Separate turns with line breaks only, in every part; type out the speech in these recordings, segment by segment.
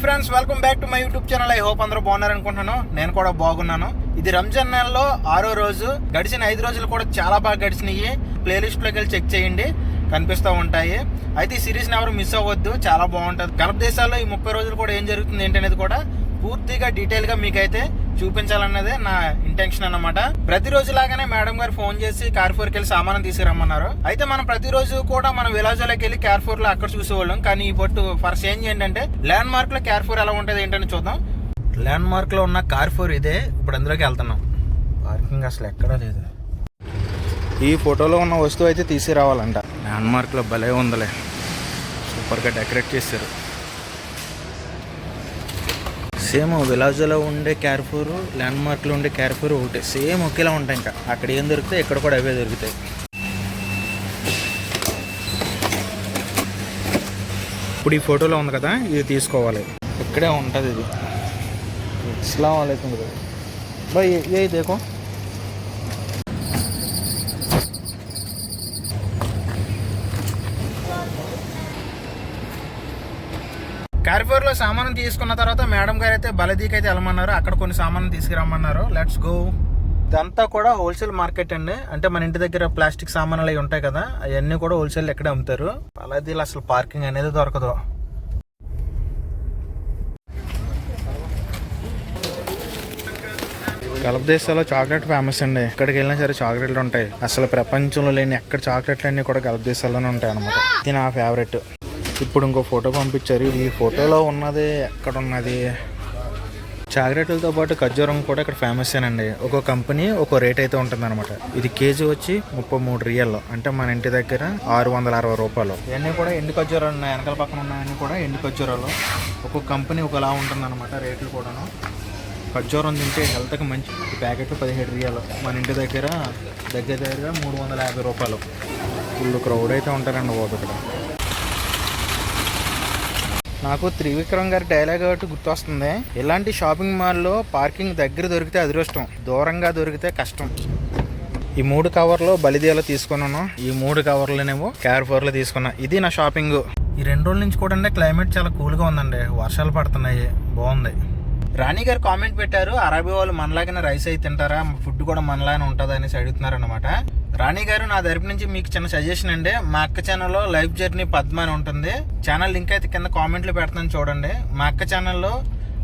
Hi friends welcome back to my YouTube channel I hope అందరూ బాగున్నారు అనుకుంటున్నాను. నేను కూడా బాగున్నాను. ఇది రంజాన్ నెలలో ఆరో రోజు. గడిచిన ఐదు రోజులు కూడా చాలా బాగా గడిచినాయి. ప్లేలిస్ట్లోకి వెళ్ళి చెక్ చేయండి. కనిపిస్తూ ఉంటాయి. అయితే ఈ సిరీస్ని ఎవరు మిస్ అవ్వద్దు. చాలా బాగుంటుంది. గల్ఫ్ దేశాల్లో ఈ ముప్పై రోజులు కూడా ఏం జరుగుతుంది ఏంటనేది కూడా పూర్తిగా డీటెయిల్గా మీకైతే చూపించాలన్నదే నా ఇంటెన్షన్ అనమాట ప్రతిరోజు లాగానే మేడం గారు ఫోన్ చేసి కార్ఫోర్కి వెళ్ళి సామానం తీసుకురమ్మన్నారు. అయితే మనం ప్రతిరోజు కూడా మనం విలాజోలోకి వెళ్ళి కార్ఫోర్లో అక్కడ చూసేవాళ్ళం. కానీ ఈ పొట్టు ఫర్ చేంజ్ ఏంటంటే ల్యాండ్ మార్క్లో కార్ఫోర్ ఎలా ఉంటుంది ఏంటని చూద్దాం. ల్యాండ్ మార్క్లో ఉన్న కార్ఫోర్ ఇదే. ఇప్పుడు అందులోకి వెళ్తున్నాం. పార్కింగ్ అసలు ఎక్కడా లేదు. ఈ ఫోటోలో ఉన్న వస్తువు అయితే తీసుకురావాలంట. ల్యాండ్ మార్క్లో భలే ఉందిలే. సూపర్గా డెకరేట్ చేశారు. సేమ్ విలాజ్లో ఉండే క్యార్ఫూర్ ల్యాండ్మార్క్లో ఉండే క్యార్ఫూర్ ఒకటే. సేమ్ ఒకేలా ఉంటాయి ఇంకా. అక్కడ ఏం దొరుకుతాయి ఇక్కడ కూడా అవే దొరుకుతాయి. ఇప్పుడు ఈ ఫోటోలో ఉంది కదా ఇది తీసుకోవాలి. ఇక్కడే ఉంటుంది ఇది. అస్సలం వాలేకుం బాయ్ ఏ దేకో కార్ఫోర్లో సామాను తీసుకున్న తర్వాత మేడం గారు అయితే బలదీకి అయితే వెళ్ళమన్నారు. అక్కడ కొన్ని సామాను తీసుకురమ్మన్నారు. లెట్స్ గో ఇదంతా కూడా హోల్సేల్ మార్కెట్ అండి. అంటే మన ఇంటి దగ్గర ప్లాస్టిక్ సామాన్లు అవి ఉంటాయి కదా అవన్నీ కూడా హోల్సేల్ ఎక్కడే అమ్ముతారు. బలదీలో అసలు పార్కింగ్ అనేది దొరకదు. గల్ఫ్ దేశాల్లో చాక్లెట్ ఫేమస్ అండి. ఎక్కడికి వెళ్ళినా సరే చాక్లెట్లు ఉంటాయి. అసలు ప్రపంచంలో లేని ఎక్కడ చాక్లెట్లు అన్నీ కూడా గల్ఫ్ దేశాల్లోనే ఉంటాయి అనమాట ఇది నా ఫేవరెట్ ఇప్పుడు ఇంకో ఫోటో పంపించారు. ఈ ఫోటోలో ఉన్నది ఎక్కడ ఉన్నది చాక్లెట్లతో పాటు ఖర్జూరం కూడా ఇక్కడ ఫేమస్ అండి ఒక్కో కంపెనీ ఒక్కో రేట్ అయితే ఉంటుంది అనమాట ఇది కేజీ వచ్చి ముప్పై మూడు రియల్. అంటే మన ఇంటి దగ్గర ఆరు వందల అరవై రూపాయలు. ఇవన్నీ కూడా ఎండు ఖర్జూరాలు ఉన్నాయి. వెనకాల పక్కన ఉన్నాయని కూడా ఎండు ఖర్జూరాలు. ఒక్కో కంపెనీ ఒకలా ఉంటుంది అనమాట రేట్లు కూడాను. ఖర్జూరం తింటే హెల్త్కి మంచి ప్యాకెట్లు ప్యాకెట్ పదిహేడు రియాలు. మన ఇంటి దగ్గర దగ్గర దగ్గర మూడు వందల యాభై రూపాయలు. ఫుల్ క్రౌడ్ అయితే ఉంటారండి బాబు ఇక్కడ. నాకు త్రివిక్రమ్ గారి డైలాగ్ ఒకటి గుర్తొస్తుంది. ఇలాంటి షాపింగ్ మాల్లో పార్కింగ్ దగ్గర దొరికితే అదృష్టం. దూరంగా దొరికితే కష్టం. ఈ మూడు కవర్లు బలిదేలో తీసుకున్నాను. ఈ మూడు కవర్లనేమో క్యార్ఫోర్లో తీసుకున్నా. ఇది నా షాపింగ్ ఈ రెండు రోజుల నుంచి కూడా క్లైమేట్ చాలా కూల్గా ఉందండి. వర్షాలు పడుతున్నాయి. బాగుంది. రాణి గారు కామెంట్ పెట్టారు. అరబీ వాళ్ళు మనలాగానే రైస్ అయితే తింటారా? ఫుడ్ కూడా మనలాగానే ఉంటుంది అనేసి అడుగుతున్నారు అనమాట రాణి గారు నా తరపు నుంచి మీకు చిన్న సజెషన్ అండి. మా అక్క ఛానల్లో లైఫ్ జర్నీ పద్మ అని ఉంటుంది. ఛానల్ లింక్ అయితే కింద కామెంట్లు పెడతాను చూడండి. మా అక్క ఛానల్లో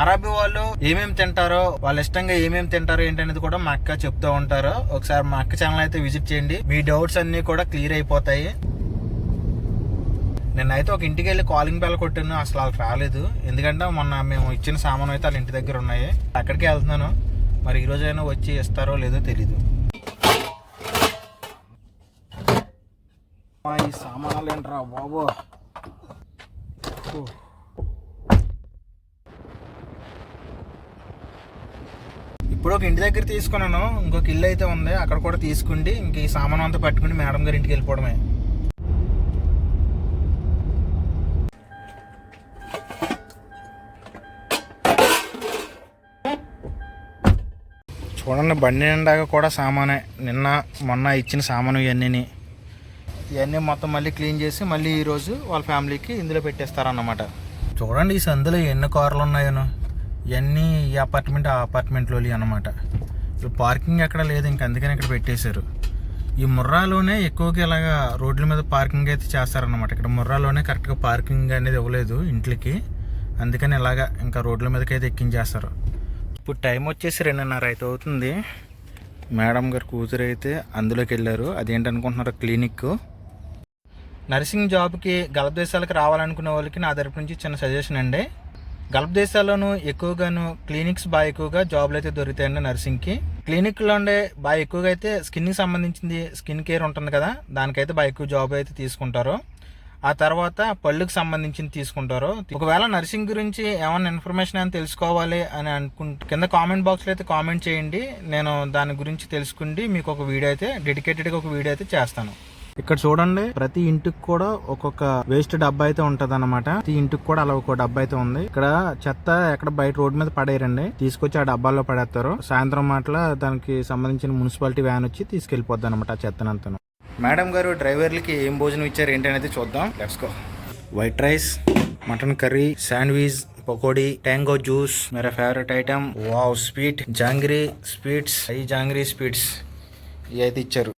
అరబీ వాళ్ళు ఏమేమి తింటారో వాళ్ళ ఇష్టంగా ఏమేమి తింటారో ఏంటనేది కూడా మా అక్క చెప్తూ ఉంటారు. ఒకసారి మా అక్క ఛానల్ అయితే విజిట్ చేయండి. మీ డౌట్స్ అన్నీ కూడా క్లియర్ అయిపోతాయి. నిన్నైతే ఒక ఇంటికి వెళ్ళి కాలింగ్ బెల్ కొట్టాను. అసలు వాళ్ళకి రాలేదు. ఎందుకంటే మొన్న మేము ఇచ్చిన సామాన్ అయితే వాళ్ళ ఇంటి దగ్గర ఉన్నాయి. అక్కడికి వెళ్తున్నాను. మరి ఈరోజైనా వచ్చి ఇస్తారో లేదో తెలీదు ఆ, ఈ సామానాలు ఏంట్రా బాబు ఇప్పుడు ఒక ఇంటి దగ్గర తీసుకున్నాను. ఇంకొక ఇల్లు అయితే ఉంది. అక్కడ కూడా తీసుకుండి ఇంక ఈ సామాను అంతా పట్టుకుని మేడం గారి ఇంటికి వెళ్ళిపోవడమే. చూడండి బండి నిండాక కూడా సామానే. నిన్న మొన్న ఇచ్చిన సామాను ఇవన్నీ ఇవన్నీ మొత్తం మళ్ళీ క్లీన్ చేసి మళ్ళీ ఈరోజు వాళ్ళ ఫ్యామిలీకి ఇందులో పెట్టేస్తారన్నమాట. చూడండి ఈ సందులో ఎన్ని కార్లు ఉన్నాయను. ఇవన్నీ ఈ అపార్ట్మెంట్ ఆ అపార్ట్మెంట్లో అన్నమాట. ఇప్పుడు పార్కింగ్ ఎక్కడ లేదు ఇంక అందుకని ఇక్కడ పెట్టేశారు. ఈ ముర్రాలోనే ఎక్కువగా ఇలాగా రోడ్ల మీద పార్కింగ్ అయితే చేస్తారన్నమాట. ఇక్కడ ముర్రాలోనే కరెక్ట్గా పార్కింగ్ అనేది ఇవ్వలేదు ఇంట్లోకి. అందుకని ఇలాగా ఇంకా రోడ్ల మీదకి అయితే ఎక్కించేస్తారు. ఇప్పుడు టైం వచ్చేసి రెండున్నర అయితే అవుతుంది. మేడం గారు కూతురు అయితే అందులోకి వెళ్ళారు అదేంటనుకుంటున్నారు క్లినిక్ నర్సింగ్ జాబ్కి గల్ఫ్ దేశాలకు రావాలనుకునే వాళ్ళకి నా తరపు నుంచి చిన్న సజెషన్ అండి. గల్ఫ్ దేశాల్లోనూ ఎక్కువగాను క్లినిక్స్ బాగా ఎక్కువగా జాబ్లు అయితే దొరుకుతాయండి నర్సింగ్కి. క్లినిక్లో ఉండే బాగా ఎక్కువగా అయితే స్కిన్కి సంబంధించింది స్కిన్ కేర్ ఉంటుంది కదా దానికైతే బాగా ఎక్కువ జాబ్ అయితే తీసుకుంటారు. ఆ తర్వాత పళ్ళుకి సంబంధించింది తీసుకుంటారు. ఒకవేళ నర్సింగ్ గురించి ఏమైనా ఇన్ఫర్మేషన్ అని తెలుసుకోవాలి అని అనుకుంటు కింద కామెంట్ బాక్స్లో అయితే కామెంట్ చేయండి. నేను దాని గురించి తెలుసుకుండి మీకు ఒక వీడియో అయితే డెడికేటెడ్గా ఒక వీడియో అయితే చేస్తాను. ఇక్కడ చూడండి ప్రతి ఇంటికి కూడా ఒక్కొక్క వేస్ట్ డబ్బా అయితే ఉంటది అనమాట ప్రతి ఇంటికి కూడా అలా ఒక డబ్బా అయితే ఉంది. ఇక్కడ చెత్త ఎక్కడ బయట రోడ్ మీద పడేయరండి. తీసుకొచ్చి ఆ డబ్బాల్లో పడేస్తారు. సాయంత్రం మాటల దానికి సంబంధించిన మున్సిపాలిటీ వ్యాన్ వచ్చి తీసుకెళ్ళిపోద్ది అనమాట ఆ చెత్తనంతను. మేడం గారు డ్రైవర్లకి ఏం భోజనం ఇచ్చారు ఏంటి అనేది చూద్దాం. Let's go white rice mutton curry sandwich pakodi Tango juice Mera favourite item wow sweet jangri sweets I jangri sweets ఇవి అయితే ఇచ్చారు.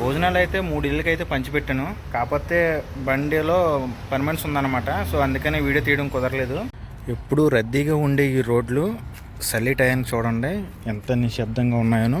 భోజనాలు అయితే మూడు ఇళ్ళకి అయితే పంచిపెట్టాను. కాకపోతే బండిలో పని మనిషి ఉందన్నమాట. సో అందుకనే వీడియో తీయడం కుదరలేదు. ఎప్పుడు రద్దీగా ఉండే ఈ రోడ్లు చలి టైం చూడండి. ఎంత నిశ్శబ్దంగా ఉన్నాయో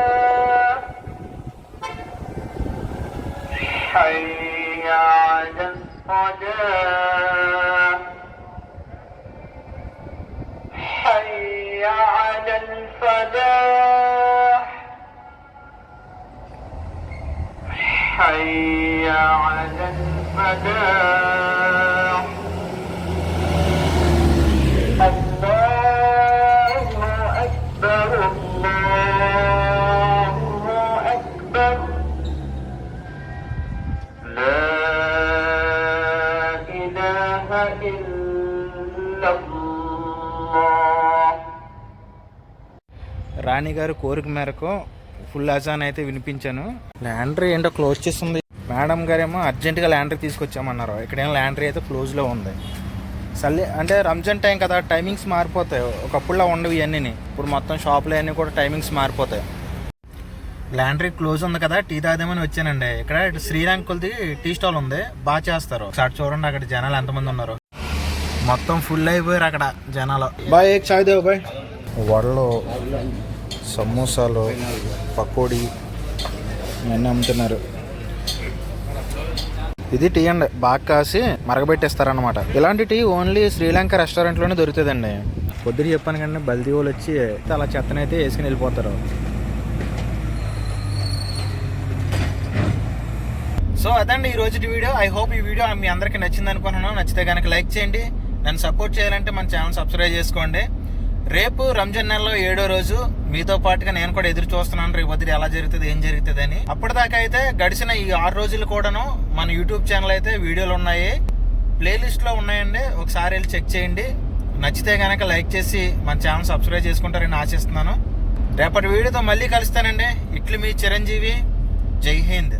حي على الفلاح الله أكبر الله أكبر لا إله إلا الله
రాణి గారు కోరిక మేరకు ఫుల్ అజాన్ అయితే వినిపించాను. ల్యాండ్రీ ఏంటో క్లోజ్ చేస్తుంది. మేడం గారేమో అర్జెంటుగా ల్యాండ్రీ తీసుకొచ్చామన్నారు. ఇక్కడేమో ల్యాండ్రీ అయితే క్లోజ్లో ఉంది. సల్లే అంటే రంజాన్ టైం కదా టైమింగ్స్ మారిపోతాయి. ఒకప్పుడులా ఉండవు ఇవన్నీ ఇప్పుడు మొత్తం షాపులు అన్నీ కూడా టైమింగ్స్ మారిపోతాయి. ల్యాండ్రీ క్లోజ్ ఉంది కదా టీ తాగదామని వచ్చానండి. ఇక్కడ ఇటు శ్రీలంకల్ది టీ స్టాల్ ఉంది. బాగా చేస్తారు. ఒకసారి చూడండి అక్కడ జనాలు ఎంతమంది ఉన్నారు. మొత్తం ఫుల్ అయిపోయారు అక్కడ జనాలు. బాయ్ చాయ్ దేవు బాయ్. వడలు సమోసాలు పకోడీ ఇవన్నీ అమ్ముతున్నారు. ఇది టీ అండి బాగా కాసి మరగబెట్టేస్తారనమాట ఇలాంటి టీ ఓన్లీ శ్రీలంక రెస్టారెంట్లోనే దొరుకుతుందండి. పొద్దున చెప్పాను కానీ బల్దీ వాళ్ళు వచ్చి అలా చెత్తనైతే వేసుకుని వెళ్ళిపోతారు. సో అదండి ఈ రోజు వీడియో. ఐ హోప్ ఈ వీడియో మీ అందరికీ నచ్చింది అనుకున్నాను నచ్చితే కనుక లైక్ చేయండి. నన్ను సపోర్ట్ చేయాలంటే మన ఛానల్ సబ్స్క్రైబ్ చేసుకోండి. రేపు రంజాన్ నెలలో ఏడో రోజు మీతో పాటుగా నేను కూడా ఎదురు చూస్తున్నాను. రేపు వదిలి ఎలా జరుగుతుంది ఏం జరుగుతుంది అని అప్పటిదాకా అయితే గడిచిన ఈ ఆరు రోజులు కూడాను మన యూట్యూబ్ ఛానల్ అయితే వీడియోలు ఉన్నాయి. ప్లేలిస్ట్లో ఉన్నాయండి. ఒకసారి వెళ్ళి చెక్ చేయండి. నచ్చితే కనుక లైక్ చేసి మన ఛానల్ సబ్స్క్రైబ్ చేసుకుంటారని ఆశిస్తున్నాను. రేపటి వీడియోతో మళ్ళీ కలుస్తానండి. ఇట్లు మీ చిరంజీవి. జై హింద్.